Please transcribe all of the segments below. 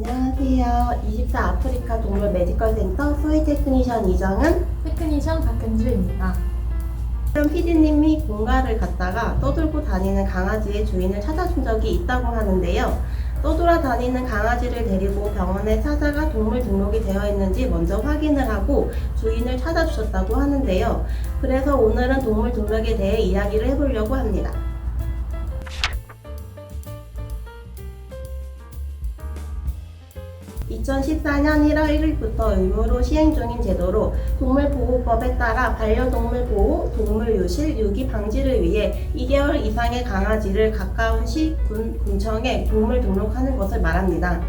안녕하세요. 24 아프리카 동물 메디컬 센터 소이 테크니션 이정은 테크니션 박현주입니다. 현 PD님이 본가를 갔다가 떠돌고 다니는 강아지의 주인을 찾아준 적이 있다고 하는데요. 떠돌아 다니는 강아지를 데리고 병원에 찾아가 동물 등록이 되어 있는지 먼저 확인을 하고 주인을 찾아주셨다고 하는데요. 그래서 오늘은 동물 등록에 대해 이야기를 해보려고 합니다. 2014년 1월 1일부터 의무로 시행 중인 제도로 동물보호법에 따라 반려동물 보호, 동물 유실, 유기 방지를 위해 2개월 이상의 강아지를 가까운 시, 군, 군청에 동물 등록하는 것을 말합니다.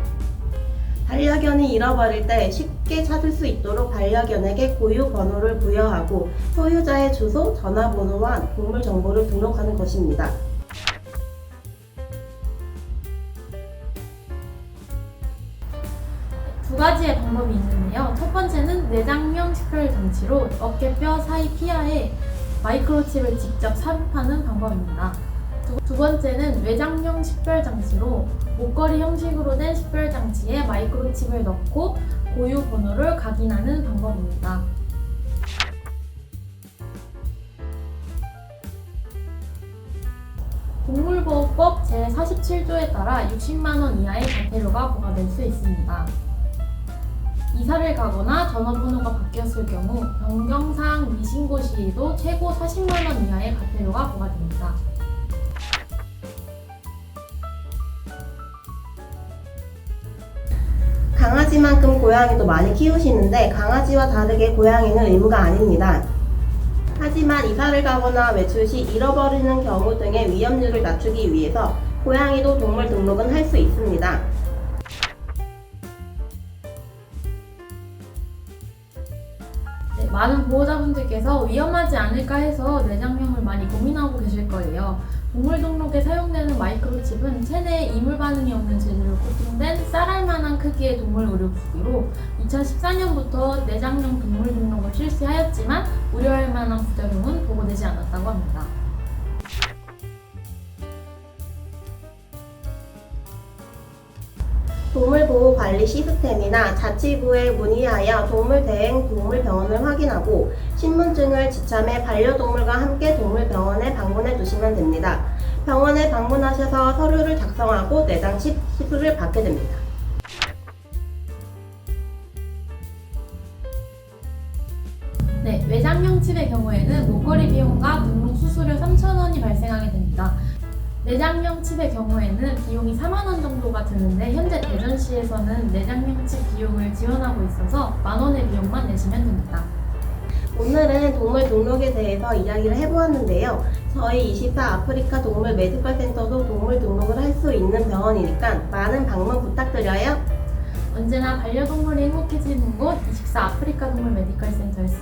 반려견이 잃어버릴 때 쉽게 찾을 수 있도록 반려견에게 고유 번호를 부여하고 소유자의 주소, 전화번호와 동물 정보를 등록하는 것입니다. 두 가지의 방법이 있는데요. 첫 번째는 내장형 식별 장치로 어깨뼈 사이 피하에 마이크로칩을 직접 삽입하는 방법입니다. 두, 두 번째는 외장형 식별 장치로 목걸이 형식으로 된 식별 장치에 마이크로칩을 넣고 고유 번호를 각인하는 방법입니다. 동물보호법 제47조에 따라 60만원 이하의 과태료가 부과될 수 있습니다. 이사를 가거나 전화번호가 바뀌었을 경우 변경사항 미신고 시에도 최고 40만 원 이하의 과태료가 부과됩니다. 강아지만큼 고양이도 많이 키우시는데 강아지와 다르게 고양이는 의무가 아닙니다. 하지만 이사를 가거나 외출 시 잃어버리는 경우 등의 위험률을 낮추기 위해서 고양이도 동물 등록은 할 수 있습니다. 많은 보호자분들께서 위험하지 않을까 해서 내장형을 많이 고민하고 계실 거예요. 동물 등록에 사용되는 마이크로칩은 체내에 이물 반응이 없는 재질로 코팅된 쌀알 만한 크기의 동물 의료기기로 2014년부터 내장형 동물 등록을 실시하였지만 우려할 만한 부작용은 보고되지 않았다고 합니다. 동물보호관리 시스템이나 자치부에 문의하여 동물대행 동물병원을 확인하고 신분증을 지참해 반려동물과 함께 동물병원에 방문해 주시면 됩니다. 병원에 방문하셔서 서류를 작성하고 내장 시- 시술을 받게 됩니다. 네, 외장형 칩의 경우에는 목걸이 비용과 등록 내장형 칩의 경우에는 비용이 4만 원 정도가 드는데 현재 대전시에서는 내장형 칩 비용을 지원하고 있어서 만 원의 비용만 내시면 됩니다. 오늘은 동물 등록에 대해서 이야기를 해보았는데요. 저희 24 아프리카 동물 메디컬 센터도 동물 등록을 할 수 있는 병원이니까 많은 방문 부탁드려요. 언제나 반려동물이 행복해지는 곳24 아프리카 동물 메디컬 센터였습니다.